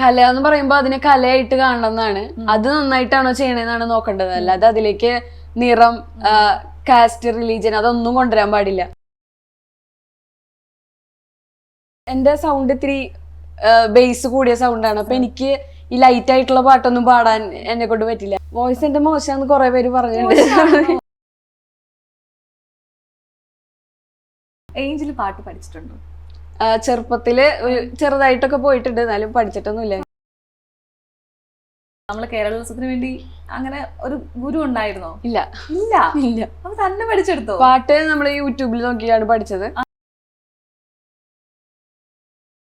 കല എന്ന് പറയുമ്പോ അതിനെ കലയായിട്ട് കാണണമെന്നാണ്. അത് നന്നായിട്ടാണോ ചെയ്യണതെന്നാണ് നോക്കേണ്ടത്. അല്ലാതെ അതിലേക്ക് നിറം കാസ്റ്റ് റിലീജിയൻ അതൊന്നും കൊണ്ടുവരാൻ പാടില്ല. എന്റെ സൗണ്ട് ഇത്തിരി ബേസ് കൂടിയ സൗണ്ടാണ് അപ്പൊ എനിക്ക് ഈ ലൈറ്റ് ആയിട്ടുള്ള പാട്ടൊന്നും പാടാൻ എന്നെ കൊണ്ട് പറ്റില്ല. വോയിസ് എന്റെ മോശമാന്ന് കുറെ പേര് പറഞ്ഞിട്ടുണ്ട്. ഏഞ്ചിൽ പാട്ട് പഠിച്ചിട്ടുണ്ടോ? ചെറുപ്പത്തിൽ ചെറുപ്പത്തിൽ ചെറുതായിട്ടൊക്കെ പോയിട്ടുണ്ട്. എന്നാലും പഠിച്ചിട്ടൊന്നുമില്ല. നമ്മൾ കേരളോത്സവത്തിന് വേണ്ടി അങ്ങനെ ഒരു ഗുരു ഉണ്ടായിരുന്നോ? ഇല്ല. ഇല്ല? ഇല്ല. അപ്പൊ തന്നെ പഠിച്ചെടുത്തോ? പാട്ട് നമ്മൾ യൂട്യൂബിൽ നോക്കിയാണ് പഠിച്ചത്.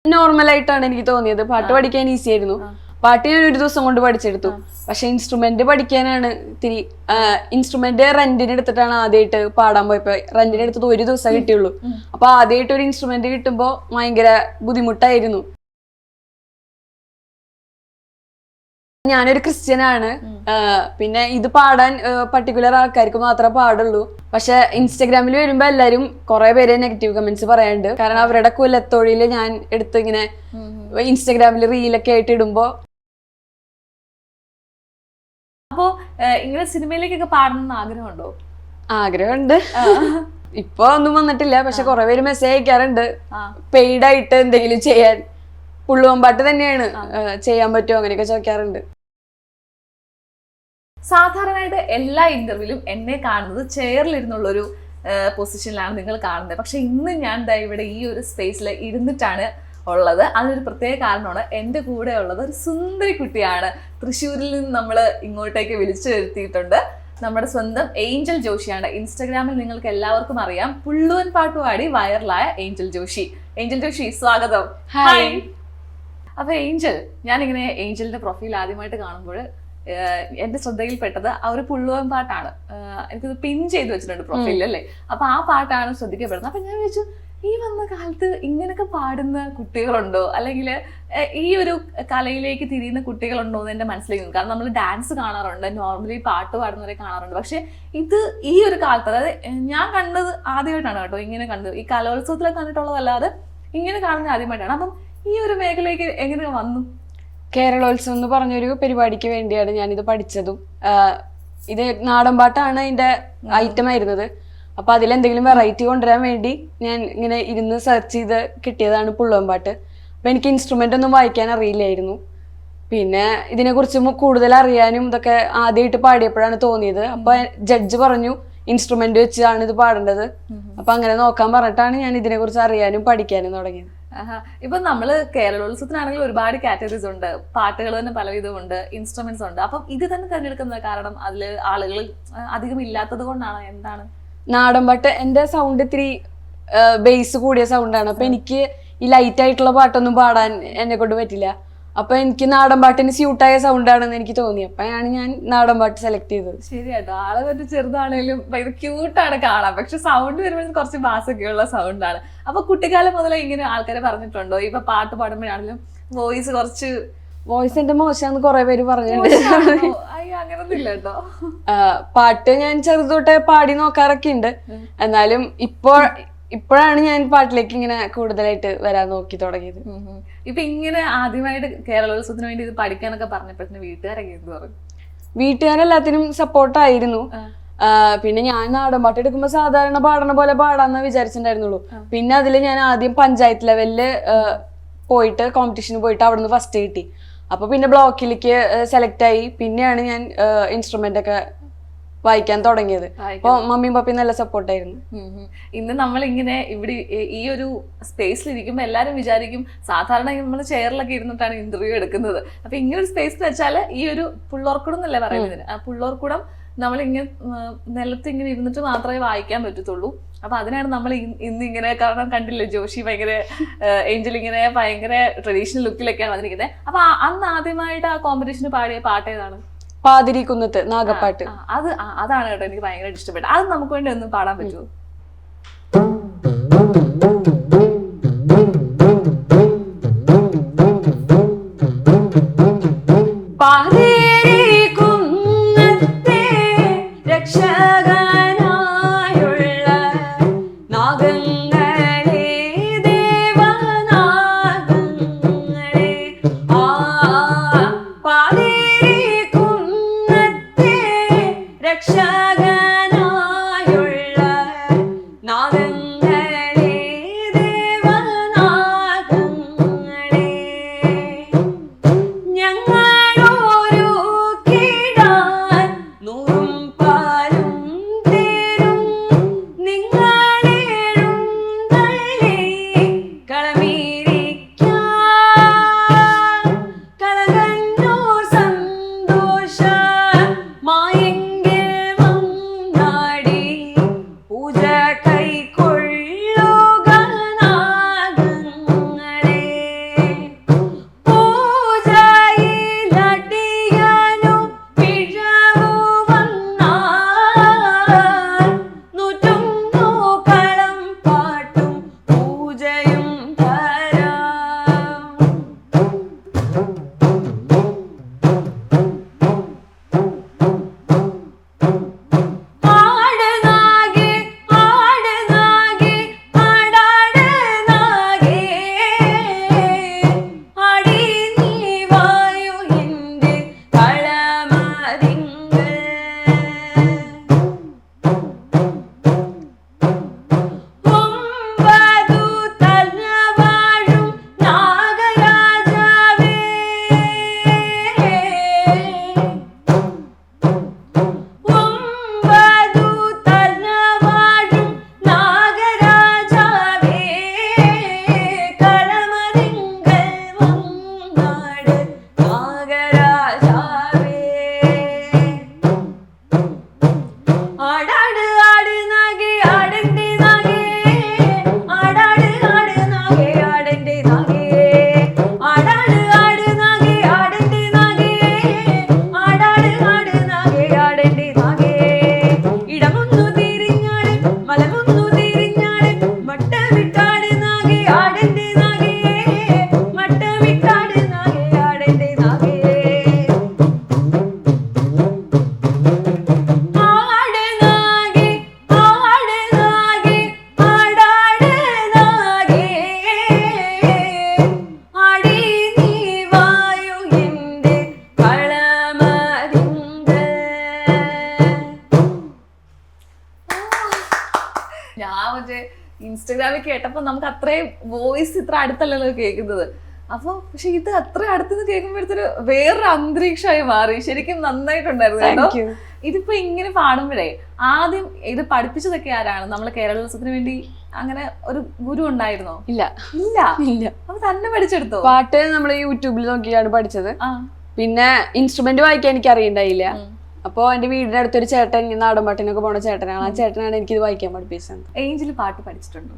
നോർമൽ ആയിട്ടാണ് എനിക്ക് തോന്നിയത്. പാട്ട് പഠിക്കാൻ ഈസി ആയിരുന്നു. പാട്ട് ഞാൻ ഒരു ദിവസം കൊണ്ട് പഠിച്ചെടുത്തു. പക്ഷെ ഇൻസ്ട്രുമെന്റ് പഠിക്കാനാണ് ഇത്തിരി ഇൻസ്ട്രുമെന്റ് റെന്റിന് എടുത്തിട്ടാണ് ആദ്യമായിട്ട് പാടാൻ പോയപ്പോ. റെന്റിന് എടുത്തത് ഒരു ദിവസം കിട്ടിയുള്ളൂ. അപ്പൊ ആദ്യമായിട്ട് ഒരു ഇൻസ്ട്രുമെന്റ് കിട്ടുമ്പോ ഭയങ്കര ബുദ്ധിമുട്ടായിരുന്നു. ഞാനൊരു ക്രിസ്ത്യനാണ്. പിന്നെ ഇത് പാടാൻ പർട്ടിക്കുലർ ആൾക്കാർക്ക് മാത്രമേ പാടുള്ളൂ. പക്ഷെ ഇൻസ്റ്റാഗ്രാമിൽ വരുമ്പോ എല്ലാരും കുറെ പേര് നെഗറ്റീവ് കമന്റ്സ് പറയാണ്ട് കാരണം അവരുടെ കുലത്തൊഴിൽ ഞാൻ എടുത്ത് ഇങ്ങനെ ഇൻസ്റ്റാഗ്രാമിൽ റീലൊക്കെ ആയിട്ട് ഇടുമ്പോ അപ്പോ ഏഹ്, ഇങ്ങനെ സിനിമയിലേക്കൊക്കെ പാടണമെന്ന് ആഗ്രഹമുണ്ടോ? ആഗ്രഹമുണ്ട്. ഇപ്പൊ ഒന്നും വന്നിട്ടില്ല. പക്ഷെ കുറെ പേര് മെസ്സേജ് അയക്കാറുണ്ട്. പെയ്ഡായിട്ട് പെയ്ഡ് ആയിട്ട് എന്തെങ്കിലും ചെയ്യാൻ. പുള്ളുവമ്പാട്ട് തന്നെയാണ്. ചെയ്യാൻ പറ്റുമോ? അങ്ങനെയൊക്കെ ചോദിക്കാറുണ്ട്. സാധാരണയായിട്ട് എല്ലാ ഇന്റർവ്യൂലും എന്നെ കാണുന്നത് ചെയറിലിരുന്നുള്ളൊരു പൊസിഷനിലാണ് നിങ്ങൾ കാണുന്നത്. പക്ഷേ ഇന്ന് ഞാൻ ദാ ഇവിടെ ഈ ഒരു സ്പേസിൽ ഇരുന്നിട്ടാണ് ഉള്ളത്. അതിനൊരു പ്രത്യേക കാരണമാണ് എന്റെ കൂടെ ഉള്ളത് ഒരു സുന്ദരി കുട്ടിയാണ്. തൃശ്ശൂരിൽ നിന്ന് നമ്മൾ ഇങ്ങോട്ടേക്ക് വിളിച്ചു വരുത്തിയിട്ടുണ്ട്. നമ്മുടെ സ്വന്തം ഏഞ്ചൽ ജോഷിയാണ്. ഇൻസ്റ്റാഗ്രാമിൽ നിങ്ങൾക്ക് എല്ലാവർക്കും അറിയാം. പുള്ളുവൻ പാട്ടുപാടി വൈറലായ ഏഞ്ചൽ ജോഷി. ഏഞ്ചൽ ജോഷി സ്വാഗതം. ഹായ് അപ്പൊ ഏഞ്ചൽ ഞാനിങ്ങനെ ഏഞ്ചലിന്റെ പ്രൊഫൈൽ ആദ്യമായിട്ട് കാണുമ്പോൾ എന്റെ ശ്രദ്ധയിൽപ്പെട്ടത് ആ ഒരു പുള്ളുവൻ പാട്ടാണ്. എനിക്കത് പിൻ ചെയ്ത് വെച്ചിട്ടുണ്ട് പ്രൊഫൈലിൽ അല്ലേ? അപ്പൊ ആ പാട്ടാണ് ശ്രദ്ധിക്കപ്പെടുന്നത്. അപ്പൊ ഞാൻ വിചാരിച്ചു ഈ വന്ന കാലത്ത് ഇങ്ങനൊക്കെ പാടുന്ന കുട്ടികളുണ്ടോ? അല്ലെങ്കിൽ ഈ ഒരു കലയിലേക്ക് തിരിയുന്ന കുട്ടികളുണ്ടോ എന്ന് എന്റെ മനസ്സിലേക്ക്. കാരണം നമ്മൾ ഡാൻസ് കാണാറുണ്ട്. നോർമലി പാട്ട് പാടുന്നവരെ കാണാറുണ്ട്. പക്ഷെ ഇത് ഈ ഒരു കാലത്ത് അതായത് ഞാൻ കണ്ടത് ആദ്യമായിട്ടാണ് കേട്ടോ ഇങ്ങനെ കണ്ടത്. ഈ കലോത്സവത്തിലൊക്കെ കണ്ടിട്ടുള്ളതല്ലാതെ ഇങ്ങനെ കാണുന്നത് ആദ്യമായിട്ടാണ്. അപ്പം ഈ ഒരു മേഖലയ്ക്ക് എങ്ങനെ വന്നു? കേരളോത്സവം എന്ന് പറഞ്ഞൊരു പരിപാടിക്ക് വേണ്ടിയാണ് ഞാനിത് പഠിച്ചതും. ഇത് നാടൻപാട്ടാണ് അതിന്റെ ഐറ്റം ആയിരുന്നത്. അപ്പൊ അതിലെന്തെങ്കിലും വെറൈറ്റി കൊണ്ടുവരാൻ വേണ്ടി ഞാൻ ഇങ്ങനെ ഇരുന്ന് സെർച്ച് ചെയ്ത് കിട്ടിയതാണ് പുള്ളുവൻപാട്ട് അപ്പൊ എനിക്ക് ഇൻസ്ട്രുമെന്റ് ഒന്നും വായിക്കാൻ അറിയില്ലായിരുന്നു. പിന്നെ ഇതിനെക്കുറിച്ച് കൂടുതൽ അറിയാനും ഇതൊക്കെ ആദ്യമായിട്ട് പാടിയപ്പോഴാണ് തോന്നിയത്. അപ്പൊ ജഡ്ജ് പറഞ്ഞു ഇൻസ്ട്രുമെന്റ് വെച്ചാണ് ഇത് പാടേണ്ടത്. അപ്പൊ അങ്ങനെ നോക്കാൻ പറഞ്ഞിട്ടാണ് ഞാൻ ഇതിനെക്കുറിച്ച് അറിയാനും പഠിക്കാനും തുടങ്ങിയത്. ഇപ്പൊ നമ്മൾ കേരളോത്സവത്തിനാണെങ്കിൽ ഒരുപാട് കാറ്റഗറീസ് ഉണ്ട്. പാട്ടുകൾ തന്നെ പലവിധം ഉണ്ട് ഇൻസ്ട്രുമെന്റ്സ് ഉണ്ട്. അപ്പം ഇത് തന്നെ തിരഞ്ഞെടുക്കുന്ന കാരണം അതിൽ ആളുകൾ അധികം ഇല്ലാത്തത് കൊണ്ടാണ്? എന്താണ്? നാടൻപാട്ട് എന്റെ സൗണ്ട് ഇത്തിരി ബേസ് കൂടിയ സൗണ്ടാണ് അപ്പൊ എനിക്ക് ഈ ലൈറ്റ് ആയിട്ടുള്ള പാട്ടൊന്നും പാടാൻ എന്നെ കൊണ്ട് പറ്റില്ല. അപ്പൊ എനിക്ക് നാടൻ പാട്ടിന് സ്യൂട്ടായ സൗണ്ട് ആണെന്ന് എനിക്ക് തോന്നി. അപ്പോഴാണ് ഞാൻ നാടൻ പാട്ട് സെലക്ട് ചെയ്തത്. ശരിയാട്ടോ ആൾ മറ്റേ ചെറുതാണേലും ഭയങ്കര ക്യൂട്ടാണ് കാണാൻ. പക്ഷെ സൗണ്ട് വരുമ്പോൾ കുറച്ച് ബാസൊക്കെയുള്ള സൗണ്ടാണ് അപ്പൊ കുട്ടിക്കാലം മുതൽ ഇങ്ങനെ ആൾക്കാരെ പറഞ്ഞിട്ടുണ്ടോ? ഇപ്പൊ പാട്ട് പാടുമ്പോഴാണെങ്കിലും വോയിസ് കുറച്ച് വോയിസ് എന്റെ മോശമാന്ന് കുറെ പേര് പറഞ്ഞിട്ടുണ്ട്. പാട്ട് ഞാൻ ചെറുതൊട്ടേ പാടി നോക്കാറൊക്കെ ഉണ്ട്. എന്നാലും ഇപ്പോൾ ഇപ്പോഴാണ് ഞാൻ പാട്ടിലേക്ക് ഇങ്ങനെ കൂടുതലായിട്ട് വരാൻ നോക്കി തുടങ്ങിയത്. ഇപ്പൊ ഇങ്ങനെ ആദ്യമായിട്ട് കേരളോത്സവത്തിന് വേണ്ടി ഇത് പഠിക്കാനൊക്കെ പറഞ്ഞപ്പോഴത്തേന് വീട്ടുകാരൊക്കെ എന്ത് പറഞ്ഞു? വീട്ടുകാരെല്ലാത്തിനും സപ്പോർട്ടായിരുന്നു പിന്നെ ഞാൻ നാടൻ പാട്ട് എടുക്കുമ്പോൾ സാധാരണ പാടണ പോലെ പാടാന്ന് വിചാരിച്ചിട്ടുണ്ടായിരുന്നുള്ളൂ. പിന്നെ അതിൽ ഞാൻ ആദ്യം പഞ്ചായത്ത് ലെവലിൽ പോയിട്ട് കോമ്പറ്റീഷന് പോയിട്ട് അവിടെ നിന്ന് ഫസ്റ്റ് കിട്ടി. അപ്പൊ പിന്നെ ബ്ലോക്കിലേക്ക് സെലക്ട് ആയി. പിന്നെയാണ് ഞാൻ ഇൻസ്ട്രുമെന്റ് ഒക്കെ വായിക്കാൻ തുടങ്ങിയത്. അപ്പൊ മമ്മിയും പപ്പിയും നല്ല സപ്പോർട്ടായിരുന്നു. ഇന്ന് നമ്മൾ ഇങ്ങനെ ഇവിടെ ഈ- ഒരു സ്പേസിൽ ഇരിക്കുമ്പോൾ എല്ലാവരും വിചാരിക്കും സാധാരണ നമ്മൾ ചെയറിലൊക്കെ ഇരുന്നിട്ടാണ് ഇന്റർവ്യൂ എടുക്കുന്നത്. അപ്പൊ ഇങ്ങനെ ഒരു സ്പേസ് വെച്ചാൽ ഈ ഒരു പുള്ളോർക്കുടം എന്നല്ലേ പറയുന്നത് ആ പുള്ളോർക്കുടം നമ്മൾ ഇങ്ങനെ നിലത്ത് ഇങ്ങനെ ഇരുന്നിട്ട് മാത്രമേ വായിക്കാൻ പറ്റത്തുള്ളൂ. അപ്പൊ അതിനാണ് നമ്മൾ ഇന്ന് ഇങ്ങനെ കാരണം കണ്ടില്ലേ ജോഷി ഭയങ്കര ഏഞ്ചൽ ഇങ്ങനെ ഭയങ്കര ട്രഡീഷണൽ ലുക്കിലൊക്കെയാണ് വന്നിരിക്കുന്നത് അപ്പൊ അന്ന് ആദ്യമായിട്ട് ആ കോമ്പറ്റീഷന് പാടിയ പാട്ട് ഏതാണ്? പാതിരി കുന്നത്ത് നാഗപ്പാട്ട് അത് അതാണ് കേട്ടോ എനിക്ക് ഭയങ്കരമായിട്ട് ഇഷ്ടപ്പെട്ടത്. അത് നമുക്ക് വേണ്ടി ഒന്ന് പാടാൻ പറ്റുമോ? ഇൻസ്റ്റഗ്രാമിൽ കേട്ടപ്പോൾ നമുക്ക് അത്രയും വോയിസ് ഇത്ര അടുത്തല്ലല്ലോ കേൾക്കുന്നത്. അപ്പോൾ പക്ഷെ ഇത് അത്ര അടുത്തുനിന്ന് കേൾക്കുമ്പോഴത്തൊരു വേറൊരു അന്തരീക്ഷമായി മാറി. ശരിക്കും നന്നായിട്ടുണ്ടായിരുന്നു കേട്ടോ. ഇതിപ്പോ ഇങ്ങനെ പാടുമ്പോഴേ ആദ്യം ഇത് പഠിപ്പിച്ചതൊക്കെ ആരാണ്? നമ്മൾ കേരളോത്സവത്തിന് വേണ്ടി അങ്ങനെ ഒരു ഗുരു ഉണ്ടായിരുന്നോ? ഇല്ല. ഇല്ല. ഇല്ല. അപ്പൊ തന്നെ പഠിച്ചെടുത്തോ? പാട്ട് നമ്മൾ യൂട്യൂബിൽ നോക്കിയാണ് പഠിച്ചത്. പിന്നെ ഇൻസ്ട്രുമെന്റ് വായിക്കാൻ എനിക്ക് അറിയണ്ടായില്ല അപ്പോ എന്റെ വീടിന്റെ അടുത്തൊരു ചേട്ടൻ ഈ നാടൻ പാട്ടിനൊക്കെ പോണ ചേട്ടനാണ്. ആ ചേട്ടനാണ് എനിക്ക് ഇത് വായിക്കാൻ പഠിപ്പിച്ചത്. ഏഞ്ചിൽ പാട്ട് പഠിച്ചിട്ടുണ്ടോ?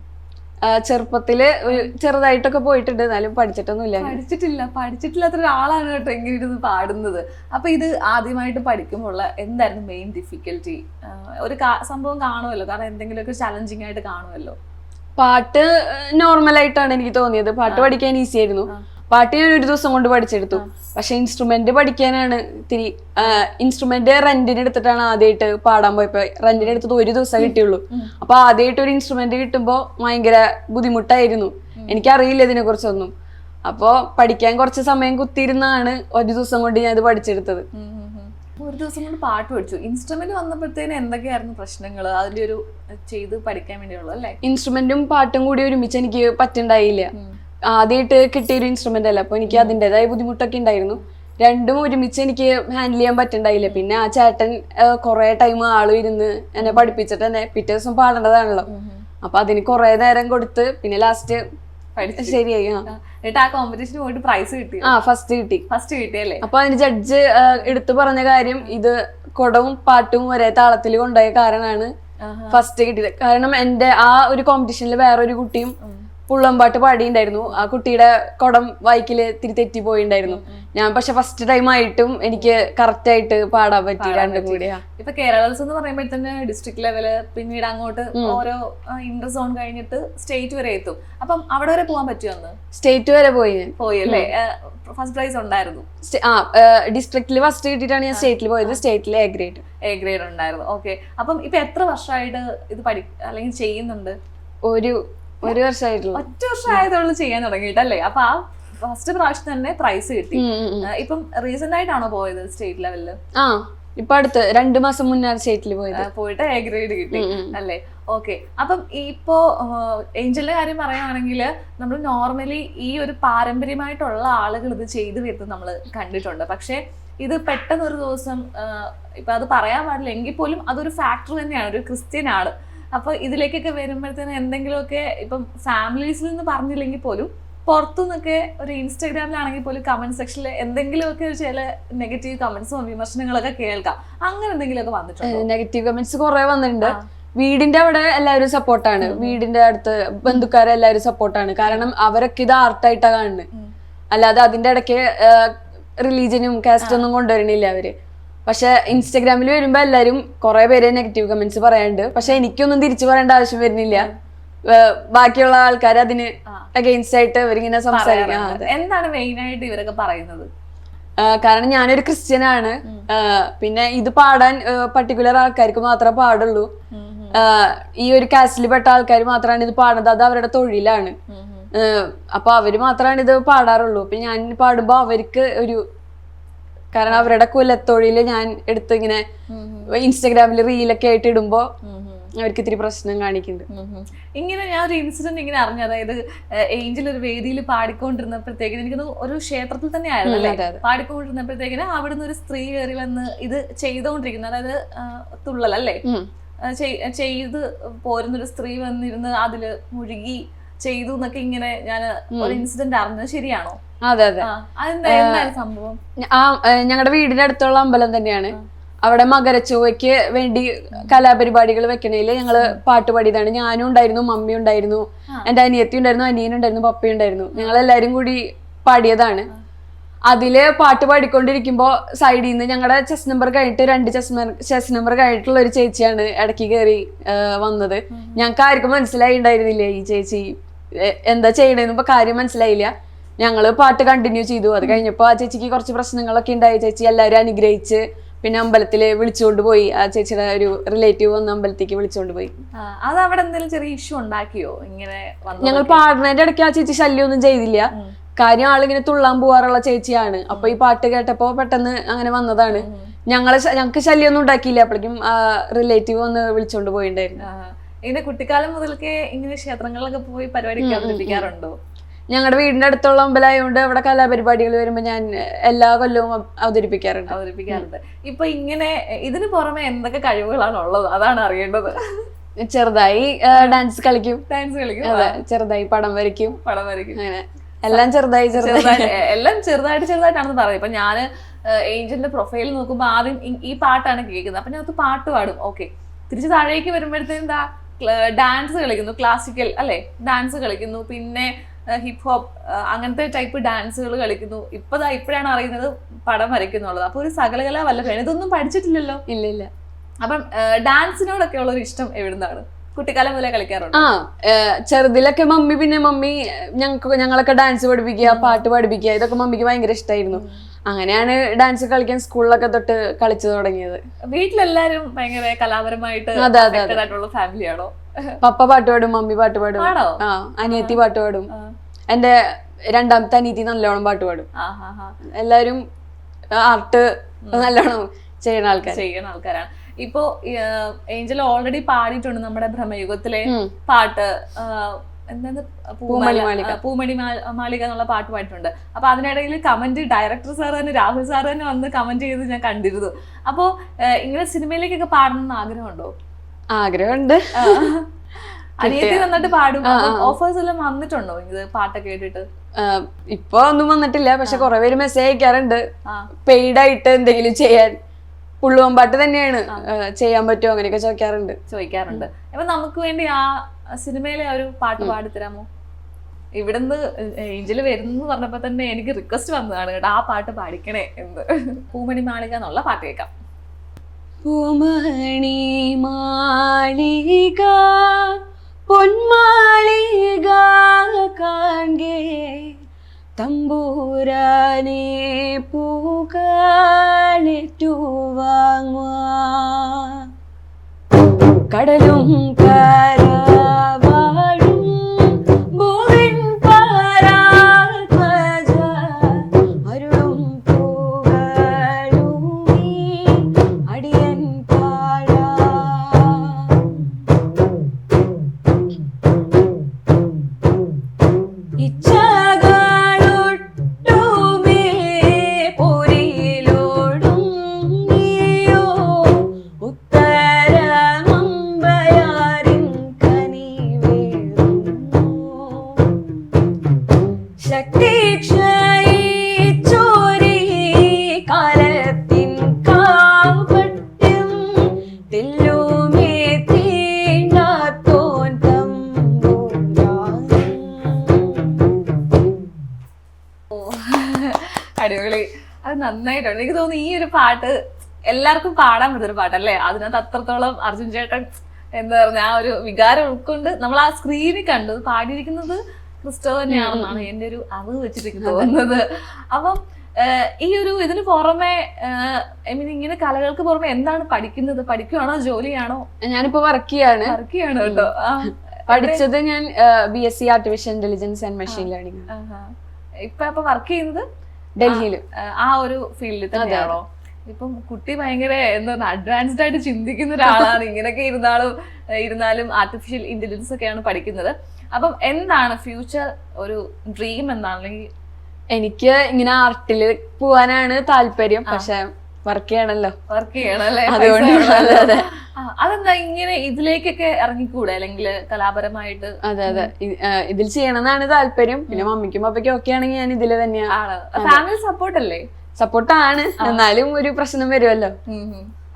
ചെറുപ്പത്തിൽ ചെറുതായിട്ടൊക്കെ പോയിട്ടുണ്ട്. എന്നാലും പഠിച്ചിട്ടൊന്നുമില്ല. പഠിച്ചിട്ടില്ല. പഠിച്ചിട്ടില്ലാത്ത ഒരാളാണ് കേട്ടോ ഇങ്ങനെ ഇരുന്ന് പാടുന്നത്. അപ്പൊ ഇത് ആദ്യമായിട്ട് പഠിക്കുമ്പോൾ എന്തായിരുന്നു മെയിൻ ഡിഫിക്കൽറ്റി ഒരു സംഭവം കാണുമല്ലോ. കാരണം എന്തെങ്കിലുമൊക്കെ ചലഞ്ചിങ് ആയിട്ട് കാണുമല്ലോ. പാട്ട് നോർമലായിട്ടാണ് എനിക്ക് തോന്നിയത്. പാട്ട് പഠിക്കാൻ ഈസി ആയിരുന്നു. പാട്ട് ഞാൻ ഒരു ദിവസം കൊണ്ട് പഠിച്ചെടുത്തു. പക്ഷെ ഇൻസ്ട്രുമെന്റ് പഠിക്കാനാണ് ഇത്തിരി ഇൻസ്ട്രുമെന്റ് റെന്റിന് എടുത്തിട്ടാണ് ആദ്യമായിട്ട് പാടാൻ പോയപ്പോ. റെന്റിന് എടുത്തത് ഒരു ദിവസം കിട്ടിയുള്ളൂ. അപ്പൊ ആദ്യമായിട്ട് ഒരു ഇൻസ്ട്രുമെന്റ് കിട്ടുമ്പോ ഭയങ്കര ബുദ്ധിമുട്ടായിരുന്നു. എനിക്കറിയില്ല ഇതിനെ കുറിച്ചൊന്നും അപ്പോ പഠിക്കാൻ കുറച്ച് സമയം കുത്തിയിരുന്നാണ് ഒരു ദിവസം കൊണ്ട് ഞാൻ ഇത് പഠിച്ചെടുത്തത്. ഒരു ദിവസം കൊണ്ട് പാട്ട് പഠിച്ചു. ഇൻസ്ട്രുമെന്റ് വന്നപ്പോഴത്തേന് എന്തൊക്കെയായിരുന്നു പ്രശ്നങ്ങൾ അതിന്റെ ഒരു ചെയ്ത് പഠിക്കാൻ വേണ്ടിയുള്ളൂ അല്ലേ? ഇൻസ്ട്രുമെന്റും പാട്ടും കൂടി ഒരുമിച്ച് എനിക്ക് പറ്റുണ്ടായില്ല. ആദ്യമായിട്ട് കിട്ടിയൊരു ഇൻസ്ട്രുമെന്റ് അല്ല. അപ്പൊ എനിക്ക് അതിന്റെതായ ബുദ്ധിമുട്ടൊക്കെ ഉണ്ടായിരുന്നു. രണ്ടും ഒരുമിച്ച് എനിക്ക് ഹാൻഡിൽ ചെയ്യാൻ പറ്റണ്ടായില്ല. പിന്നെ ആ ചേട്ടൻ കുറെ ടൈം ആളും ഇരുന്ന് എന്നെ പഠിപ്പിച്ചിട്ട് എന്നെ പിറ്റേ ദിവസം പാടേണ്ടതാണല്ലോ. അപ്പൊ അതിന് കുറെ നേരം കൊടുത്ത് പിന്നെ ലാസ്റ്റ് ശരിയായി ആ. ആ. എന്നിട്ട് ആ കോമ്പറ്റീഷന് പോയിട്ട് പ്രൈസ് കിട്ടി. ആ ഫസ്റ്റ് കിട്ടി. ഫസ്റ്റ് കിട്ടിയല്ലേ? അപ്പൊ അതിന് ജഡ്ജ് എടുത്തു പറഞ്ഞ കാര്യം ഇത് കുടവും പാട്ടും ഒരേ താളത്തിൽ കൊണ്ടുപോയ കാരണമാണ് ഫസ്റ്റ് കിട്ടിയത്. കാരണം എന്റെ ആ ഒരു കോമ്പറ്റീഷനിൽ വേറൊരു കുട്ടിയും. പുള്ളമ്പാട്ട് പാടിയിട്ടുണ്ടായിരുന്നു. ആ കുട്ടിയുടെ കുടം വൈക്കിൽ തിരി തെറ്റി പോയിണ്ടായിരുന്നു. ഞാൻ പക്ഷെ ഫസ്റ്റ് ടൈം ആയിട്ടും എനിക്ക് കറക്റ്റ് ആയിട്ട് പാടാൻ പറ്റി രണ്ടും കൂടിയാ ഇപ്പൊ കേരളസ് എന്ന് പറയുമ്പോഴത്തന്നെ ഡിസ്ട്രിക്ട് ലെവൽ പിന്നീട് അങ്ങോട്ട് ഓരോ ഇന്റർ സോൺ കഴിഞ്ഞിട്ട് സ്റ്റേറ്റ് വരെ എത്തും. അപ്പം അവിടെ വരെ പോകാൻ പറ്റുമോ അന്ന്? സ്റ്റേറ്റ് വരെ പോയി. ഞാൻ പോയി അല്ലേ? ഫസ്റ്റ് പ്രൈസ് ഉണ്ടായിരുന്നു. ആ ഡിസ്ട്രിക്റ്റിൽ ഫസ്റ്റ് കിട്ടിയിട്ടാണ് ഞാൻ സ്റ്റേറ്റിൽ പോയത്. സ്റ്റേറ്റിൽ എ ഗ്രേഡ് എ ഗ്രേഡ് ഉണ്ടായിരുന്നു. ഓക്കെ അപ്പം ഇപ്പൊ എത്ര വർഷമായിട്ട് ഇത് പഠി അല്ലെങ്കിൽ ചെയ്യുന്നുണ്ട്? ഒരു ഒരു വർഷമായിട്ടുള്ള. ഒറ്റ വർഷമായതുള്ളൂ ചെയ്യാൻ തുടങ്ങിയിട്ടല്ലേ അപ്പൊ ആ ഫസ്റ്റ് പ്രാവശ്യം തന്നെ പ്രൈസ് കിട്ടി. ഇപ്പം റീസെന്റ് ആയിട്ടാണോ പോയത് സ്റ്റേറ്റ് ലെവലിൽ ആ ഇപ്പൊ അടുത്ത് രണ്ടു മാസം മുന്നേ സ്റ്റേറ്റിൽ പോയത്. പോയിട്ട് എ ഗ്രേഡ് കിട്ടി. അല്ലേ? ഓക്കെ അപ്പം ഇപ്പോ ഏഞ്ചലിന്റെ കാര്യം പറയുകയാണെങ്കിൽ നമ്മൾ നോർമലി ഈ ഒരു പാരമ്പര്യമായിട്ടുള്ള ആളുകൾ ഇത് ചെയ്തു വരുന്നത് നമ്മൾ കണ്ടിട്ടുണ്ട്. പക്ഷേ ഇത് പെട്ടെന്ന് ഒരു ദിവസം ഇപ്പൊ അത് പറയാൻ പാടില്ല. എങ്കിൽ പോലും അതൊരു ഫാക്ടർ തന്നെയാണ്. ഒരു ക്രിസ്ത്യൻ ആണ് അപ്പൊ ഇതിലേക്കൊക്കെ വരുമ്പോഴത്തേന് എന്തെങ്കിലുമൊക്കെ ഇപ്പം ഫാമിലീസിൽ നിന്ന് പറഞ്ഞില്ലെങ്കിൽ പോലും പുറത്തുനിന്നൊക്കെ ഒരു ഇൻസ്റ്റാഗ്രാമിലാണെങ്കിൽ പോലും കമന്റ് സെക്ഷനിൽ എന്തെങ്കിലുമൊക്കെ ഒരു ചില നെഗറ്റീവ് കമന്റ്സും വിമർശനങ്ങളൊക്കെ കേൾക്കാം. അങ്ങനെ എന്തെങ്കിലുമൊക്കെ വന്നിട്ടുണ്ട്? നെഗറ്റീവ് കമന്റ്സ് കുറെ വന്നിട്ടുണ്ട്. വീടിന്റെ അവിടെ എല്ലാവരും സപ്പോർട്ടാണ് വീടിന്റെ അടുത്ത് ബന്ധുക്കാരെ എല്ലാവരും സപ്പോർട്ടാണ് കാരണം അവരൊക്കെ ഇത് ആർട്ടായിട്ടാണ് കാണുന്നത് അല്ലാതെ അതിന്റെ ഇടയ്ക്ക് റിലീജിയനും കാസ്റ്റ് ഒന്നും കൊണ്ടുവരണില്ല അവർ. പക്ഷെ ഇൻസ്റ്റാഗ്രാമിൽ വരുമ്പോൾ എല്ലാവരും കുറെ പേര് നെഗറ്റീവ് കമന്റ്സ് പറയാനുണ്ട്. പക്ഷെ എനിക്കൊന്നും തിരിച്ചു പറയേണ്ട ആവശ്യം വരുന്നില്ല. ബാക്കിയുള്ള ആൾക്കാർ അതിന്. അഗെയിൻസ്റ്റ് ആയിട്ട് അവരിങ്ങനെ സംസാരിക്കാം. എന്താണ് മെയിൻ ആയിട്ട് ഇവരൊക്കെ പറയുന്നത്? കാരണം ഞാനൊരു ക്രിസ്ത്യൻ ആണ് പിന്നെ ഇത് പാടാൻ പർട്ടിക്കുലർ ആൾക്കാർക്ക് മാത്രമേ പാടുള്ളൂ. ഈ ഒരു കാസ്റ്റിൽ പെട്ട ആൾക്കാർ മാത്രമാണ് ഇത് പാടുന്നത്. അത് അവരുടെ തൊഴിലാണ്. അപ്പൊ അവർ മാത്രമാണ് ഇത് പാടാറുള്ളൂ. അപ്പൊ ഞാൻ പാടുമ്പോ അവർക്ക് ഒരു കാരണം അവരുടെ കുലത്തൊഴിൽ ഞാൻ എടുത്ത് ഇങ്ങനെ ഇൻസ്റ്റഗ്രാമിൽ റീലൊക്കെ ആയിട്ട് ഇടുമ്പോ അവർക്ക് ഇത്തിരി പ്രശ്നം കാണിക്കുന്നുണ്ട്. ഇങ്ങനെ ഞാൻ ഒരു ഇൻസിഡന്റ് ഇങ്ങനെ അറിഞ്ഞു. അതായത് ഏഞ്ചൽ ഒരു വേദിയിൽ പാടിക്കൊണ്ടിരുന്നപ്പോഴത്തേക്കിന് എനിക്ക് ഒരു ക്ഷേത്രത്തിൽ തന്നെ ആയിരുന്നു. പാടിക്കൊണ്ടിരുന്നപ്പോഴത്തേക്കിന് അവിടുന്ന് ഒരു സ്ത്രീ കയറി വന്ന് ഇത് ചെയ്തുകൊണ്ടിരിക്കുന്നത് അതായത് തുള്ളലല്ലേ തുള്ളൽ അല്ലേ? ഒരു ചെയ്ത് പോരുന്നൊരു സ്ത്രീ വന്നിരുന്ന് അതിൽ മുഴുകി ചെയ്തു എന്നൊക്കെ ഇങ്ങനെ ഞാൻ ഒരു ഇൻസിഡന്റ് അറിഞ്ഞത് ശരിയാണോ? അതെ അതെ. സംഭവം? ആ ഞങ്ങളുടെ വീടിന്റെ അടുത്തുള്ള അമ്പലം തന്നെയാണ്. അവിടെ മകരച്ചൊവ്വയ്ക്ക് വേണ്ടി കലാപരിപാടികൾ വെക്കണേൽ ഞങ്ങൾ പാട്ട് പാടിയതാണ്. ഞാനും ഉണ്ടായിരുന്നു മമ്മി ഉണ്ടായിരുന്നു. എന്റെ അനിയത്തി ഉണ്ടായിരുന്നു അനിയനുണ്ടായിരുന്നു പപ്പി ഉണ്ടായിരുന്നു. ഞങ്ങൾ എല്ലാരും കൂടി പാടിയതാണ്. അതിൽ പാട്ട് പാടിക്കൊണ്ടിരിക്കുമ്പോ സൈഡിൽ നിന്ന് ഞങ്ങളുടെ ചെസ് നമ്പർ കഴിഞ്ഞിട്ട് രണ്ട് ചെസ് ചെസ് നമ്പർ കഴിഞ്ഞിട്ടുള്ള ഒരു ചേച്ചിയാണ് ഇടയ്ക്ക് കയറി വന്നത്. ഞങ്ങൾക്ക് ആർക്കും മനസ്സിലായി ഉണ്ടായിരുന്നില്ല ഈ ചേച്ചി എന്താ ചെയ്യണേന്ന് ഇപ്പൊ കാര്യം മനസ്സിലായില്ല. ഞങ്ങൾ പാട്ട് കണ്ടിന്യൂ ചെയ്തു. അത് കഴിഞ്ഞപ്പോൾ ആ ചേച്ചിക്ക് കുറച്ച് പ്രശ്നങ്ങളൊക്കെ ഉണ്ടായി. ചേച്ചി എല്ലാവരും അനുഗ്രഹിച്ച് പിന്നെ അമ്പലത്തിൽ വിളിച്ചുകൊണ്ട് പോയി. ആ ചേച്ചിയുടെ ഒരു റിലേറ്റീവ് വന്ന് അമ്പലത്തേക്ക് വിളിച്ചുകൊണ്ട് പോയി. അത് അവിടെ എന്തെങ്കിലും ചെറിയ ഇഷ്യൂ ഉണ്ടാക്കിയോ? ഇങ്ങനെ ഞങ്ങൾ പാടുന്നതിന്റെ ഇടയ്ക്ക് ആ ചേച്ചി ശല്യമൊന്നും ചെയ്തില്ല. കാര്യം ആളിങ്ങനെ തുള്ളാൻ പോവാറുള്ള ചേച്ചിയാണ്. അപ്പൊ ഈ പാട്ട് കേട്ടപ്പോ പെട്ടെന്ന് അങ്ങനെ വന്നതാണ്. ഞങ്ങളെ ഞങ്ങൾക്ക് ശല്യമൊന്നും ഉണ്ടാക്കിയില്ല. അപ്പോഴേക്കും റിലേറ്റീവ് വന്ന് വിളിച്ചോണ്ട് പോയിണ്ടായിരുന്നു. ഇങ്ങനെ കുട്ടിക്കാലം മുതൽക്കേ ഇങ്ങനെ ക്ഷേത്രങ്ങളിലൊക്കെ പോയി പരിപാടിയൊക്കെ അവതരിപ്പിക്കാറുണ്ടോ? ഞങ്ങളുടെ വീടിന്റെ അടുത്തുള്ള അമ്പലമായതുകൊണ്ട് അവിടെ കലാപരിപാടികൾ വരുമ്പോൾ ഞാൻ എല്ലാ കൊല്ലവും അവതരിപ്പിക്കാറുണ്ട്. അവതരിപ്പിക്കാറുണ്ട്. ഇപ്പൊ ഇങ്ങനെ ഇതിന് പുറമെ എന്തൊക്കെ കഴിവുകളാണ് ഉള്ളത് അതാണ് അറിയേണ്ടത്. ചെറുതായി ഡാൻസ് കളിക്കും. ഡാൻസ് കളിക്കും. അതെ ചെറുതായി പടം വരയ്ക്കും. പടം വരയ്ക്കും. അങ്ങനെ. എല്ലാം ചെറുതായി ചെറുതായി. എല്ലാം ചെറുതായിട്ട് ചെറുതായിട്ടാണെന്ന് പറയുന്നത് ഇപ്പൊ ഞാൻ ഏഞ്ചലിന്റെ പ്രൊഫൈൽ നോക്കുമ്പോ ആദ്യം ഈ- ഈ പാട്ടാണ് കേൾക്കുന്നത്. അപ്പൊ ഞാൻ അത് പാട്ട് പാടും. ഓക്കെ. തിരിച്ച് താഴേക്ക് വരുമ്പോഴത്തേക്കും എന്താ ഡാൻസ് കളിക്കുന്നു. ക്ലാസിക്കൽ അല്ലെ? ഡാൻസ് കളിക്കുന്നു. പിന്നെ ഹിപ്പ് ഹോപ്പ് അങ്ങനത്തെ ടൈപ്പ് ഡാൻസുകൾ കളിക്കുന്നു. ഇപ്പൊ ദാ ഇപ്പോഴാണ് അറിയുന്നത് പടം വരയ്ക്കുന്നുള്ളത്. അപ്പൊ ഒരു സകലകല വല്ലഭയാണ് ഇതൊന്നും പഠിച്ചിട്ടില്ലല്ലോ. ഇല്ല ഇല്ല. അപ്പം ഡാൻസിനോടൊക്കെ ഉള്ള ഒരു ഇഷ്ടം എവിടുന്നാണ്? കുട്ടിക്കാലം മുതലേ കളിക്കാറുണ്ട്? ആ ചെറുതിലൊക്കെ മമ്മി പിന്നെ മമ്മി ഞങ്ങൾക്ക് ഞങ്ങളൊക്കെ ഡാൻസ് പഠിപ്പിക്കുക പാട്ട് പഠിപ്പിക്കുക ഇതൊക്കെ മമ്മിക്ക് ഭയങ്കര ഇഷ്ടമായിരുന്നു അങ്ങനെയാണ് ഡാൻസ് കളിക്കാൻ സ്കൂളിലൊക്കെ തൊട്ട് കളിച്ചു തുടങ്ങിയത്. വീട്ടിലെല്ലാരും ഭയങ്കര കലാപരമായിട്ട് ഫാമിലിയാണോ പപ്പ പാട്ട് പാടും മമ്മി പാട്ട് പാടും. ആ അനിയത്തി പാട്ട് പാടും. എന്റെ രണ്ടാമത്തെ അനീതി നല്ലോണം പാട്ട് പാടും. എല്ലാരും ആർട്ട് നല്ലോണം ചെയ്യുന്ന ആൾക്കാർ ചെയ്യുന്ന ആൾക്കാരാണ്. ഇപ്പോ ഏഞ്ചൽ ഓൾറെഡി പാടിയിട്ടുണ്ട് നമ്മുടെ ഭ്രമയുഗത്തിലെ പാട്ട്. എന്താണ്? പൂമണി മാളിക. എന്നുള്ള പാട്ട് പാടിയിട്ടുണ്ട്. അപ്പൊ അതിനിടയിൽ കമന്റ് ഡയറക്ടർ സാർ തന്നെ രാഹുൽ സാർ തന്നെ വന്ന് കമന്റ് ചെയ്ത് ഞാൻ കണ്ടിരുന്നു. അപ്പോ ഇങ്ങനെ സിനിമയിലേക്കൊക്കെ പാടണമെന്ന് ആഗ്രഹമുണ്ടോ? ആഗ്രഹമുണ്ട്. ആ. അനിയത്തി നന്നായിട്ട് പാടും ഓഫേഴ്സ് എല്ലാം വന്നിട്ടുണ്ടോ ഇത് പാട്ടൊക്കെ കേട്ടിട്ട് ഇപ്പൊ ഒന്നും വന്നിട്ടില്ല പക്ഷെ കുറെ പേര് മെസ്സേജ് അയക്കാറുണ്ട് പെയ്ഡ് ആയിട്ട് എന്തെങ്കിലും ചെയ്യാൻ പുള്ളുവമ്പാട്ട് തന്നെയാണ് ചെയ്യാൻ പറ്റുമോ അങ്ങനെയൊക്കെ ചോദിക്കാറുണ്ട് ചോദിക്കാറുണ്ട് അപ്പൊ നമുക്ക് വേണ്ടി ആ സിനിമയിലെ ഒരു പാട്ട് പാടിത്തരാമോ ഇവിടുന്ന് ഏഞ്ചൽ വരുന്നു പറഞ്ഞപ്പോ തന്നെ എനിക്ക് റിക്വസ്റ്റ് വന്നതാണ് കേട്ടോ ആ പാട്ട് പാടിക്കണേ എന്ന് പൂമണി മാളിക എന്നുള്ള പാട്ട് കേൾക്കാം പൂമണി മാളിക പൊന്മാളിക തമ്പൂരാനെ പൂക്കാണിറ്റു വാങ്ങുക കടലും കരവാഴും പാട്ട് എല്ലാവർക്കും പാടാൻ പറ്റുന്ന പാട്ടല്ലേ? അതിനകത്ത് അത്രത്തോളം അർജുൻ ചേട്ടൻ എന്താ പറഞ്ഞ ആ ഒരു വികാരം ഉൾക്കൊണ്ട് നമ്മൾ ആ സ്ക്രീനിൽ കണ്ടു. പാടിയിരിക്കുന്നത് ക്രിസ്റ്റോ തന്നെയാണെന്നാണ് എന്റെ ഒരു അറിവ് വെച്ചിട്ട് എനിക്ക് തോന്നുന്നത്. അപ്പം ഈ ഒരു ഇതിന് പുറമെ ഐ മീൻ ഇങ്ങനെ കലകൾക്ക് പുറമെ എന്താണ് പഠിക്കുന്നത്? പഠിക്കുകയാണോ ജോലിയാണോ? ഞാനിപ്പോ വർക്ക് ചെയ്യാണ്. വർക്കുകയാണ് കേട്ടോ. ആ, പഠിച്ചത് ഞാൻ B S C artificial intelligence and machine learning. ഇപ്പൊ അപ്പൊ വർക്ക് ചെയ്യുന്നത്? ഡൽഹിയിൽ ആ ഒരു ഫീൽഡിൽ തന്നെയാണോ? ഇപ്പം കുട്ടി ഭയങ്കര എന്താ അഡ്വാൻസ്ഡ് ആയിട്ട് ചിന്തിക്കുന്ന ഒരാളാണ്. ഇങ്ങനെയൊക്കെ ഇരുന്നാലും ഇരുന്നാലും ആർട്ടിഫിഷ്യൽ ഇന്റലിജൻസ് ഒക്കെയാണ് പഠിക്കുന്നത്. അപ്പം എന്താണ് ഫ്യൂച്ചർ ഒരു ഡ്രീം എന്താണ് അല്ലെങ്കിൽ എനിക്ക് ഇങ്ങനെ ആർട്ടിൽ പോവാനാണ് താല്പര്യം. പക്ഷെ വർക്ക് ചെയ്യണല്ലോ. വർക്ക് ചെയ്യണല്ലേ? അതുകൊണ്ട് അതെന്താ ഇങ്ങനെ ഇതിലേക്കൊക്കെ ഇറങ്ങിക്കൂടെ? അല്ലെങ്കിൽ കലാപരമായിട്ട്? അതെ അതെ. ഇതിൽ ചെയ്യണമെന്നാണ് താല്പര്യം. പിന്നെ മമ്മിക്കും പപ്പയ്ക്കും ഒക്കെ ആണെങ്കിൽ ഞാൻ ഇതിൽ തന്നെയാണ് ഫാമിലി സപ്പോർട്ട് അല്ലേ? സപ്പോർട്ടാണ്. എന്നാലും ഒരു പ്രശ്നം വരുമല്ലോ.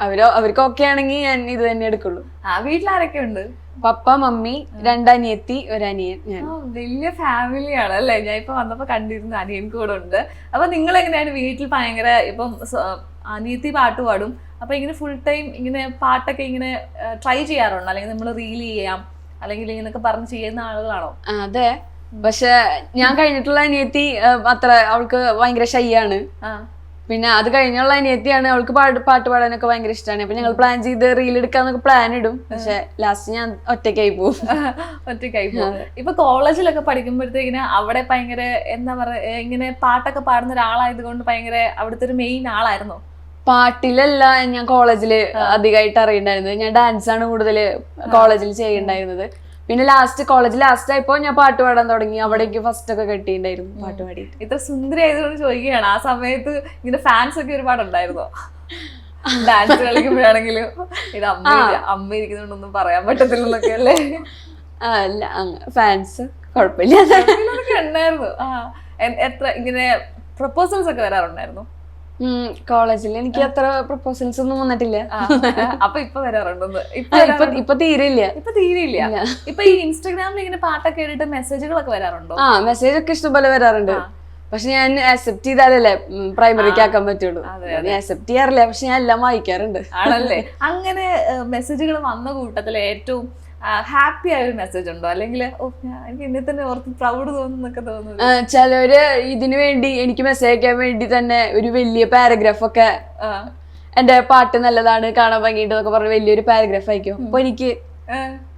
അവരോ അവർക്ക് ഓക്കെ ആണെങ്കിൽ ഞാൻ ഇത് തന്നെ എടുക്കുള്ളൂ. ആ വീട്ടിലാരൊക്കെ ഉണ്ട്? പപ്പ മമ്മി രണ്ടനിയത്തി ഒരനിയൻ ഞാൻ. വലിയ ഫാമിലിയാണ് അല്ലേ? ഞാൻ ഇപ്പൊ വന്നപ്പോ കണ്ടിരുന്ന അനിയൻ കൂടെ ഉണ്ട്. അപ്പൊ നിങ്ങൾ എങ്ങനെയാണ് വീട്ടിൽ ഭയങ്കര ഇപ്പം അനിയത്തി പാട്ട് പാടും? അപ്പൊ ഇങ്ങനെ ഫുൾ ടൈം ഇങ്ങനെ പാട്ടൊക്കെ ഇങ്ങനെ ട്രൈ ചെയ്യാറുണ്ട്? അല്ലെങ്കിൽ നമ്മൾ റീൽ ചെയ്യാം. അല്ലെങ്കിൽ ഇങ്ങനെയൊക്കെ പറഞ്ഞ് ചെയ്യുന്ന ആളുകളാണോ? അതെ. പക്ഷെ ഞാൻ കഴിഞ്ഞിട്ടുള്ള അനിയത്തി അത്ര അവൾക്ക് ഭയങ്കര ഷൈയാണ്. പിന്നെ അത് കഴിഞ്ഞുള്ള അനിയത്തിയാണ് അവൾക്ക് പാട്ട് പാട്ട് പാടാനൊക്കെ ഭയങ്കര ഇഷ്ടമാണ് അപ്പൊ ഞങ്ങൾ പ്ലാൻ ചെയ്ത് റീൽ എടുക്കാന്നൊക്കെ പ്ലാൻ ഇടും. പക്ഷെ ലാസ്റ്റ് ഞാൻ ഒറ്റയ്ക്കായി പോകും. ഒറ്റയ്ക്കായി പോകും. ഇപ്പൊ കോളേജിലൊക്കെ പഠിക്കുമ്പോഴത്തേക്കിന് അവിടെ ഭയങ്കര എന്താ പറയാ ഇങ്ങനെ പാട്ടൊക്കെ പാടുന്ന ഒരാളായത് കൊണ്ട് ഭയങ്കര അവിടുത്തെ ഒരു മെയിൻ ആളായിരുന്നു. പാട്ടിലല്ല ഞാൻ കോളേജിൽ അധികമായിട്ട് അറിയണ്ടായിരുന്നത്. ഞാൻ ഡാൻസ് ആണ് കൂടുതൽ കോളേജിൽ ചെയ്യണ്ടായിരുന്നത്. പിന്നെ ലാസ്റ്റ് കോളേജ് ലാസ്റ്റ് ആയപ്പോ ഞാൻ പാട്ട് പാടാൻ തുടങ്ങി. അവിടേക്ക് ഫസ്റ്റ് ഒക്കെ കെട്ടിണ്ടായിരുന്നു പാട്ട് പാടി ഇത്ര സുന്ദരി ആയതുകൊണ്ട് ചോദിക്കുകയാണ്. ആ സമയത്ത് ഇങ്ങനെ ഫാൻസ് ഒക്കെ ഒരുപാട് ഉണ്ടായിരുന്നോ? ഡാൻസ് കളിക്കുമ്പോഴാണെങ്കിലും. ഇത് അമ്മ അമ്മ ഇരിക്കുന്നുണ്ടൊന്നും പറയാൻ പറ്റത്തില്ലെന്നൊക്കെ അല്ലേ? അല്ല ഫാൻസ് കുഴപ്പമില്ല. ഉണ്ടായിരുന്നു. ആ എത്ര ഇങ്ങനെ പ്രപ്പോസൽസ് ഒക്കെ വരാറുണ്ടായിരുന്നു? കോളേജിൽ എനിക്ക് അത്ര പ്രപ്പോസൽസ് ഒന്നും വന്നിട്ടില്ല. അപ്പൊ ഇപ്പൊ വരാറുണ്ടെന്ന്? ഇപ്പൊ തീരെ ഇല്ല ഇപ്പൊ തീരെ ഇല്ല. ഇപ്പൊ ഈ ഇൻസ്റ്റാഗ്രാമിൽ ഇങ്ങനെ പാട്ടൊക്കെ ഇട്ടിട്ട് മെസ്സേജുകളൊക്കെ വരാറുണ്ടോ? ആ മെസ്സേജ് ഒക്കെ ഇഷ്ടംപോലെ വരാറുണ്ട്. പക്ഷെ ഞാൻ അക്സെപ്റ്റ് ചെയ്താലല്ലേ പ്രൈമറിക്ക് ആക്കാൻ പറ്റുള്ളൂ. ഞാൻ അക്സെപ്റ്റ് ചെയ്യാറില്ല. പക്ഷെ ഞാൻ എല്ലാം വായിക്കാറുണ്ട്. ആണല്ലേ? അങ്ങനെ മെസ്സേജുകൾ വന്ന കൂട്ടത്തിൽ ഏറ്റവും ഹാപ്പി ആയ ഒരു മെസ്സേജ് ഉണ്ടോ? അല്ലെങ്കിൽ എനിക്ക് ഇന്നെ തന്നെ ഓർത്ത് പ്രൗഡ് തോന്നുന്നൊക്കെ തോന്നുന്നു. ആ, ചിലവര് ഇതിനു വേണ്ടി എനിക്ക് മെസ്സേജ് അയക്കാൻ വേണ്ടി തന്നെ ഒരു വലിയ പാരഗ്രാഫ് ഒക്കെ. എന്റെ പാട്ട് നല്ലതാണ് കാണാൻ ഭംഗിയിട്ട് പറഞ്ഞ പറഞ്ഞ് വലിയൊരു പാരഗ്രാഫ് അയക്കും. അപ്പൊ എനിക്ക്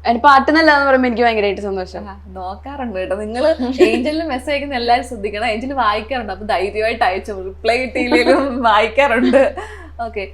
എന്റെ പാട്ട് നല്ലതാന്ന് പറയുമ്പോ എനിക്ക് ഭയങ്കരമായിട്ട് സന്തോഷം. നോക്കാറുണ്ട് കേട്ടോ. നിങ്ങൾ ഏഞ്ചലിന് മെസ്സേജ് അയക്കുന്ന എല്ലാവരും ശ്രദ്ധിക്കണം. ഏഞ്ചൽ വായിക്കാറുണ്ട്. അപ്പൊ ധൈര്യമായിട്ട് അയച്ചു. റിപ്ലൈ കിട്ടിയില്ലെങ്കിലും വായിക്കാറുണ്ട്. ഓക്കെ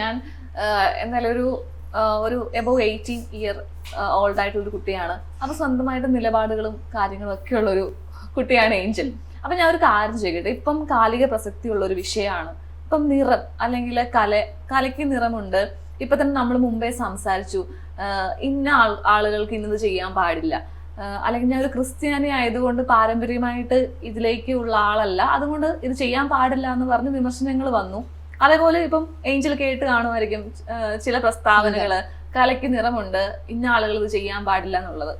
ഞാൻ എന്നാലും ഒരു ഒരു എബവ് എയ്റ്റീൻ ഇയർ ഓൾഡ് ആയിട്ടുള്ള ഒരു കുട്ടിയാണ്. അപ്പൊ സ്വന്തമായിട്ട് നിലപാടുകളും കാര്യങ്ങളും ഒക്കെ ഉള്ള ഒരു കുട്ടിയാണ് ഏഞ്ചൽ. അപ്പൊ ഞാൻ ഒരു കാര്യം ചെയ്യട്ടെ ഇപ്പം കാലിക പ്രസക്തിയുള്ള ഒരു വിഷയമാണ്. ഇപ്പം നിറം അല്ലെങ്കിൽ കല കലയ്ക്ക് നിറമുണ്ട്. ഇപ്പൊ തന്നെ നമ്മൾ മുമ്പേ സംസാരിച്ചു ഇന്ന ആളുകൾക്ക് ഇന്നത് ചെയ്യാൻ പാടില്ല. അല്ലെങ്കിൽ ഞാൻ ഒരു ക്രിസ്ത്യാനി ആയതുകൊണ്ട് പാരമ്പര്യമായിട്ട് ഇതിലേക്ക് ഉള്ള ആളല്ല. അതുകൊണ്ട് ഇത് ചെയ്യാൻ പാടില്ല എന്ന് പറഞ്ഞ് വിമർശനങ്ങൾ വന്നു. അതേപോലെ ഇപ്പം ഏഞ്ചൽ കേട്ട് കാണുമായിരിക്കും ചില പ്രസ്താവനകൾ. കലയ്ക്ക് നിറമുണ്ട് ഇന്ന ആളുകൾ ഇത് ചെയ്യാൻ പാടില്ല എന്നുള്ളത്.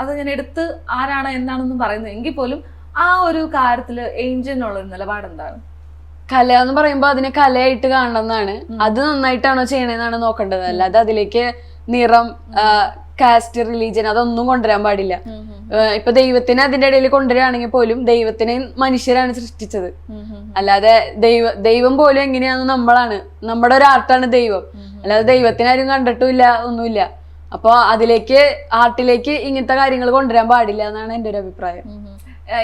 അത് ഞാൻ എടുത്ത് ആരാണ് എന്താണെന്നും പറയുന്നത്. എങ്കിൽ പോലും ആ ഒരു കാര്യത്തിൽ ഏഞ്ചലിനുള്ള ഒരു നിലപാട് എന്താണ്? കല എന്ന് പറയുമ്പോൾ അതിനെ കലയായിട്ട് കാണണം എന്നാണ്. അത് നന്നായിട്ടാണോ ചെയ്യണേന്നാണ് നോക്കേണ്ടത്. അല്ലാതെ അതിലേക്ക് നിറം കാസ്റ്റ് റിലീജിയൻ അതൊന്നും കൊണ്ടുവരാൻ പാടില്ല. ഇപ്പൊ ദൈവത്തിനെ അതിന്റെ ഇടയിൽ കൊണ്ടുവരികയാണെങ്കിൽ പോലും ദൈവത്തിനെ മനുഷ്യരാണ് സൃഷ്ടിച്ചത്. അല്ലാതെ ദൈവ ദൈവം പോലും എങ്ങനെയാന്ന് നമ്മളാണ്. നമ്മുടെ ഒരു ആർട്ടാണ് ദൈവം അല്ലാതെ ദൈവത്തിനെ ആരും കണ്ടിട്ടുമില്ല ഒന്നുമില്ല. അപ്പൊ അതിലേക്ക് ആർട്ടിലേക്ക് ഇങ്ങനത്തെ കാര്യങ്ങൾ കൊണ്ടുവരാൻ പാടില്ല എന്നാണ് എന്റെ ഒരു അഭിപ്രായം.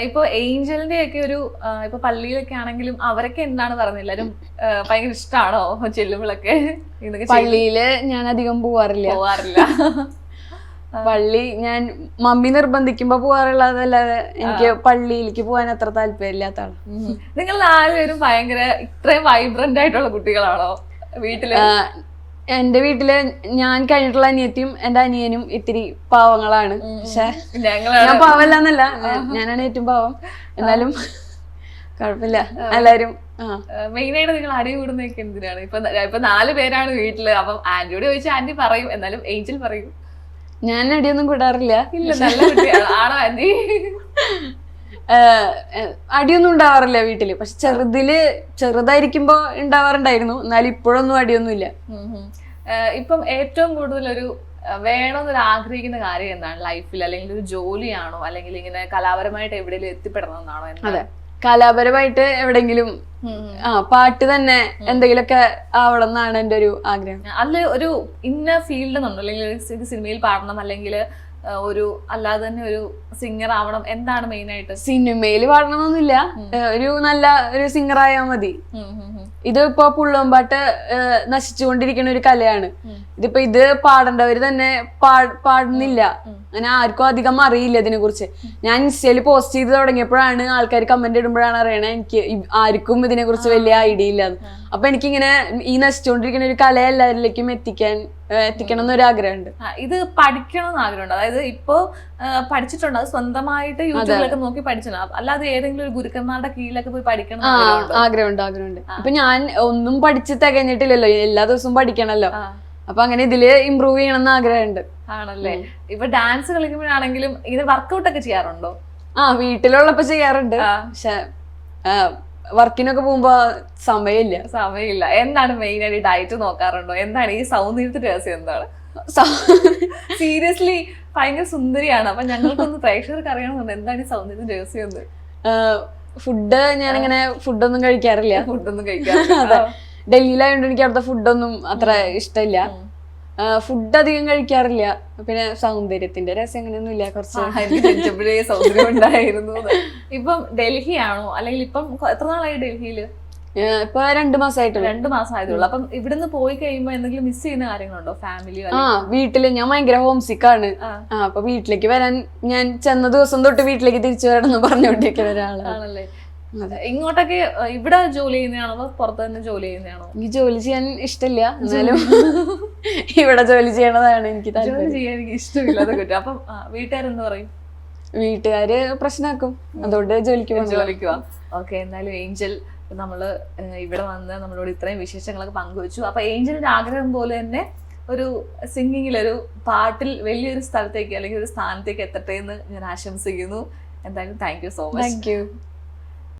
ഇപ്പൊ ഏഞ്ചലിന്റെ ഒക്കെ ഒരു ഇപ്പൊ പള്ളിയിലൊക്കെ ആണെങ്കിലും അവരൊക്കെ എന്താണ് പറഞ്ഞത് എല്ലാരും ഭയങ്കര ഇഷ്ടമാണോ ചെല്ലുമ്പോഴൊക്കെ പള്ളിയിൽ ഞാൻ അധികം പോവാറില്ല. പോവാറില്ല. പള്ളി ഞാൻ മമ്മി നിർബന്ധിക്കുമ്പോ പോവാറുള്ളതല്ലാതെ എനിക്ക് പള്ളിയിലേക്ക് പോകാൻ അത്ര താല്പര്യമില്ലാത്ത ആളാണ് നിങ്ങൾ നാലുപേരും ഭയങ്കര ഇത്രയും വൈബ്രന്റ് ആയിട്ടുള്ള കുട്ടികളാണോ വീട്ടിൽ? എന്റെ വീട്ടിൽ ഞാൻ കഴിഞ്ഞിട്ടുള്ള അനിയത്തിയും എന്റെ അനിയനും ഇത്തിരി പാവങ്ങളാണ്. പക്ഷെ ഞാൻ പാവല്ലെന്നല്ല ഞാനാണ് ഏറ്റവും പാവം. എന്നാലും കുഴപ്പമില്ല. എല്ലാരും മെയിനായിട്ട് നിങ്ങൾ അടി കൂടുന്നതൊക്കെ എന്തിനാണ്? ഇപ്പൊ ഇപ്പൊ നാല് പേരാണ് വീട്ടിൽ. അപ്പം ആന്റിയോട് ചോദിച്ചാൽ ആന്റി പറയും. എന്നാലും ഏഞ്ചൽ പറയും. ഞാൻ അടിയൊന്നും കൂടാറില്ല. ഇല്ല നല്ല കുട്ടിയാണ് ആണോ ആന്റി ആഹ് ഏഹ് അടിയൊന്നും ഉണ്ടാവാറില്ല വീട്ടിൽ. പക്ഷെ ചെറുതിൽ ചെറുതായിരിക്കുമ്പോ ഉണ്ടാവാറുണ്ടായിരുന്നു. എന്നാലും ഇപ്പോഴൊന്നും അടിയൊന്നുമില്ല. ഉം ഉം. ഏഹ് ഇപ്പം ഏറ്റവും കൂടുതൽ ഒരു ഏഹ് വേണമെന്നൊരു ആഗ്രഹിക്കുന്ന കാര്യം എന്താണ്? ലൈഫിൽ അല്ലെങ്കിൽ ഒരു ജോലിയാണോ? അല്ലെങ്കിൽ ഇങ്ങനെ കലാപരമായിട്ട് എവിടെയെങ്കിലും എത്തിപ്പെടണം എന്നാണോ എന്താണ്? കലാപരമായിട്ട് എവിടെങ്കിലും. ആ പാട്ട് തന്നെ എന്തെങ്കിലുമൊക്കെ ആവണം എന്നാണ് എന്റെ ഒരു ആഗ്രഹം അല്ല ഒരു ഇന്ന ഫീൽഡ് എന്നുണ്ടോ അല്ലെങ്കിൽ സിനിമയിൽ പാടണം അല്ലെങ്കിൽ ഒരു അല്ലാതെ തന്നെ ഒരു സിംഗർ ആവണം. എന്താണ് മെയിൻ ആയിട്ട്? സിനിമയിൽ പാടണമെന്നില്ല ഒരു നല്ല ഒരു സിംഗർ ആയാൽ മതി. ഇത് ഇപ്പൊ പുള്ളുവമ്പാട്ട് നശിച്ചുകൊണ്ടിരിക്കുന്ന ഒരു കലയാണ്. ഇതിപ്പോ ഇത് പാടേണ്ടവര് തന്നെ പാടുന്നില്ല. അങ്ങനെ ആർക്കും അധികം അറിയില്ല ഇതിനെ കുറിച്ച് ഞാൻ ഇൻസ്റ്റയിൽ പോസ്റ്റ് ചെയ്ത് തുടങ്ങിയപ്പോഴാണ് ആൾക്കാർ കമന്റ് ഇടുമ്പോഴാണ് അറിയണേ എനിക്ക് ആർക്കും ഇതിനെ കുറിച്ച് വലിയ ഐഡിയ ഇല്ലാന്ന്. അപ്പൊ എനിക്കിങ്ങനെ ഈ നശിച്ചുകൊണ്ടിരിക്കുന്ന ഒരു കല എല്ലാവരിലേക്കും എത്തിക്കാൻ എത്തിക്കണം എന്നൊരു ആഗ്രഹമുണ്ട്. ഇത് പഠിക്കണം എന്ന് ആഗ്രഹമുണ്ട്. അതായത് ഇപ്പോ പഠിച്ചിട്ടുണ്ട്. അത് സ്വന്തമായിട്ട് യൂട്യൂബിലൊക്കെ നോക്കി പഠിച്ചാൽ അല്ലാതെ ഏതെങ്കിലും ഒരു ഗുരുക്കന്മാരുടെ കീഴിലൊക്കെ പോയി പഠിക്കണം ആഗ്രഹമുണ്ടോ? ആഗ്രഹമുണ്ട് ഇപ്പൊ ഞാൻ ഒന്നും പഠിച്ച് തികഞ്ഞിട്ടില്ലല്ലോ. എല്ലാ ദിവസവും പഠിക്കണല്ലോ. അപ്പൊ അങ്ങനെ ഇതിൽ ഇമ്പ്രൂവ് ചെയ്യണം എന്ന് ആഗ്രഹമുണ്ട്. ആണല്ലേ? ഇപ്പൊ ഡാൻസ് കളിക്കുമ്പോഴാണെങ്കിലും ഇത് വർക്കൗട്ട് ഒക്കെ ചെയ്യാറുണ്ടോ? ആ വീട്ടിലുള്ളപ്പോ ചെയ്യാറുണ്ട്. പക്ഷെ വർക്കിനൊക്കെ പോകുമ്പോ സമയമില്ല. സമയമില്ല. എന്താണ് മെയിൻ ആയിട്ട് ഡയറ്റ് നോക്കാറുണ്ടോ? എന്താണ് ഈ സൗന്ദര്യത്തിന്റെ രഹസ്യം എന്താണ്? സീരിയസ്ലി ഭയങ്കര സുന്ദരിയാണ്. അപ്പൊ ഞങ്ങൾക്കൊന്ന് പ്രേക്ഷകർക്ക് അറിയണമെന്നുണ്ട്. എന്താണ് ഈ സൗന്ദര്യത്തിന്റെ രഹസ്യം എന്ന്? ഫുഡ് ഞാനിങ്ങനെ ഫുഡൊന്നും കഴിക്കാറില്ല. ഫുഡൊന്നും അതെ. കഴിക്കാൻ ഡൽഹിയിലായതുകൊണ്ട് എനിക്ക് അവിടുത്തെ ഫുഡൊന്നും അത്ര ഇഷ്ടമില്ല. ഫുഡ് അധികം കഴിക്കാറില്ല. പിന്നെ സൗന്ദര്യത്തിന്റെ രസം അങ്ങനെയൊന്നും ഇല്ല കുറച്ച്. ജനിച്ചപ്പോഴേ സൗന്ദര്യം ഉണ്ടായിരുന്നു ഇപ്പം ഡൽഹി ആണോ അല്ലെങ്കിൽ ഇപ്പം എത്ര നാളായി ഡൽഹിയിൽ? ആ, ഇപ്പൊ രണ്ടു മാസമായിട്ടുള്ളൂ രണ്ടു മാസം ആയതുള്ളൂ അപ്പം ഇവിടുന്ന് പോയി കഴിയുമ്പോ എന്തെങ്കിലും മിസ് ചെയ്യുന്ന കാര്യങ്ങളുണ്ടോ? ഫാമിലി ആ വീട്ടിൽ ഞാൻ ഭയങ്കര ഹോം സിക്കാണ് ആ. ആ അപ്പൊ വീട്ടിലേക്ക് വരാൻ ഞാൻ ചെന്ന ദിവസം തൊട്ട് വീട്ടിലേക്ക് തിരിച്ചു വരണം എന്ന് പറഞ്ഞുകൊണ്ടിരിക്കുന്ന ഒരാളാണ് ആണല്ലേ? അതെ. ഇങ്ങോട്ടൊക്കെ ഇവിടെ ജോലി ചെയ്യുന്നതാണോ പുറത്ത് തന്നെ ജോലി ചെയ്യുന്നതാണോ? എനിക്ക് ജോലി ചെയ്യാൻ ഇഷ്ടമില്ല. എന്നാലും ഇവിടെ ജോലി ചെയ്യണതാണ് എനിക്ക് ജോലി ചെയ്യാൻ എനിക്ക് ഇഷ്ടമില്ലാതെ കുറ്റം. അപ്പം വീട്ടുകാരെന്ത് പറയും? വീട്ടുകാര് പ്രശ്നമാക്കും അതുകൊണ്ട് ജോലിക്ക് ജോലിക്ക് പോവാം. ഓക്കെ എന്നാലും ഏഞ്ചൽ നമ്മൾ ഇവിടെ വന്ന് നമ്മളോട് ഇത്രയും വിശേഷങ്ങളൊക്കെ പങ്കുവച്ചു. അപ്പൊ ഏഞ്ചലിന്റെ ആഗ്രഹം പോലെ തന്നെ ഒരു സിംഗിങ്ങിൽ ഒരു പാട്ടിൽ വലിയൊരു സ്ഥലത്തേക്ക് അല്ലെങ്കിൽ ഒരു സ്ഥാനത്തേക്ക് എത്തട്ടെ എന്ന് ഞാൻ ആശംസിക്കുന്നു. എന്തായാലും thank you so much thank you